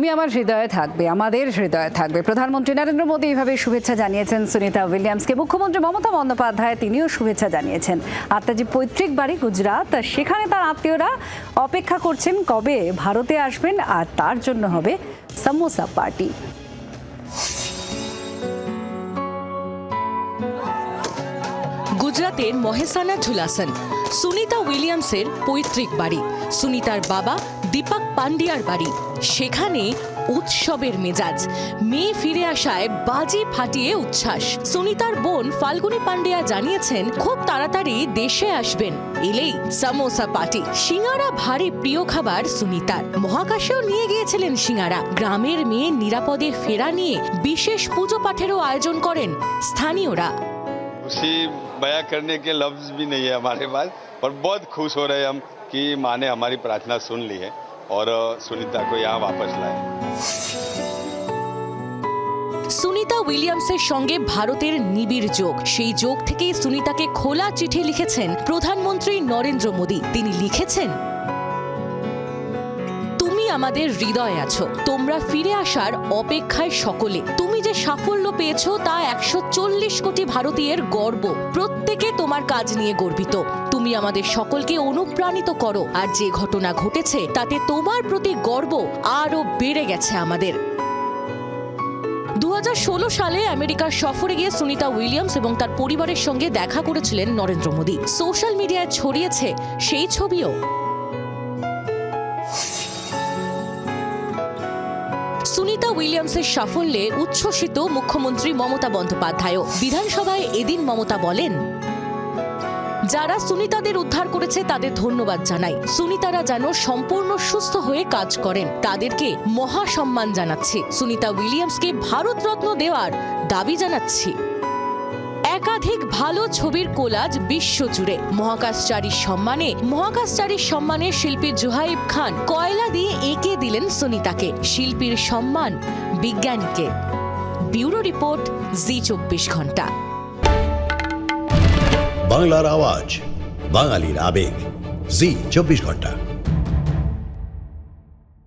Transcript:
তুমি আমার হৃদয়ে থাকবে, আমাদের হৃদয়ে থাকবে। প্রধানমন্ত্রী নরেন্দ্র মোদী এইভাবে শুভেচ্ছা জানিয়েছেন সুনিতা উইলিয়ামসকে। মুখ্যমন্ত্রী মমতা বন্দ্যোপাধ্যায় তিনিও শুভেচ্ছা জানিয়েছেন। আর তার যে পৈতৃক বাড়ি, গুজরাট। সেখানে তার আত্মীয়রা অপেক্ষা করছেন কবে ভারতে আসবেন আর তার জন্য হবে সামোসা পার্টি। গুজরাতের মহেসানা ঝুলাসন, সুনিতা উইলিয়ামসের পৈতৃক বাড়ি। সুনিতার বাবা দীপক পান্ডিয়ার বাড়ি সেখানে উৎসবের মেজাজ মেয়ে ফিরে আসায় বাজি ফাটিয়ে উচ্ছ্বাস সুনিতার বোন ফাল্গুনী পান্ডিয়া জানিয়েছেন খুব তাড়াতাড়ি দেশে আসবেন এলেই সামোসা পার্টি সিঙ্গারা ভারী প্রিয় খাবার সুনিতার মহাকাশেও নিয়ে গিয়েছিলেন সিঙ্গারা গ্রামের মেয়ে নিরাপদে ফেরা নিয়ে বিশেষ পুজো পাঠেরও আয়োজন করেন স্থানীয়রা खुशी बयां करने के लफ्ज भी नहीं है हमारे पास और बहुत खुश हो रहे हैं हम कि माँ ने हमारी प्रार्थना सुन ली है और अ, सुनीता को यहाँ वापस लाए সুনিতা উইলিয়ামসের সঙ্গে ভারতের নিবিড় যোগ সেই যোগ থেকেই সুনিতাকে খোলা চিঠি লিখেছেন প্রধানমন্ত্রী নরেন্দ্র মোদী তিনি লিখেছেন তুমি আমাদের হৃদয়ে আছো। তোমরা ফিরে আসার অপেক্ষায় সকলে। তুমি যে সাফল্য পেয়েছ তা একশো চল্লিশ কোটি ভারতীয়ের গর্ব। প্রত্যেকে তোমার কাজ নিয়ে গর্বিত। তুমি আমাদের সকলকে অনুপ্রাণিত করো। আর যে ঘটনা ঘটেছে, তাতে তোমার প্রতি গর্ব আরও বেড়ে গেছে আমাদের। দু হাজার ষোলো সালে আমেরিকার সফরে গিয়ে সুনিতা উইলিয়ামস এবং তার পরিবারের সঙ্গে দেখা করেছিলেন নরেন্দ্র মোদী। সোশ্যাল মিডিয়ায় ছড়িয়েছে সেই ছবিও। সুনিতা উইলিয়ামসের সাফল্যে উচ্ছ্বসিত মুখ্যমন্ত্রী মমতা বন্দ্যোপাধ্যায়ও বিধানসভায় এদিন মমতা বলেন, যারা সুনিতাদের উদ্ধার করেছে তাদের ধন্যবাদ জানাই। সুনিতারা যেন সম্পূর্ণ সুস্থ হয়ে কাজ করেন। তাদেরকে মহা সম্মান জানাচ্ছি। সুনিতা উইলিয়ামসকে ভারতরত্ন দেওয়ার দাবি জানাচ্ছি। একাধিক ভালো ছবির কোলাজ বিশ্বজুড়ে। মহাকাশচারীর সম্মানে মহাকাশচারীর সম্মানে শিল্পী জুহাইব খান কয়লা দিয়ে এঁকে দিলেন সুনিতাকে, শিল্পীর সম্মান বিজ্ঞানীকে। ব্যুরো রিপোর্ট, জি চব্বিশ ঘণ্টা। বাংলার আওয়াজ, বাঙালির আবেগ, জি চব্বিশ ঘণ্টা।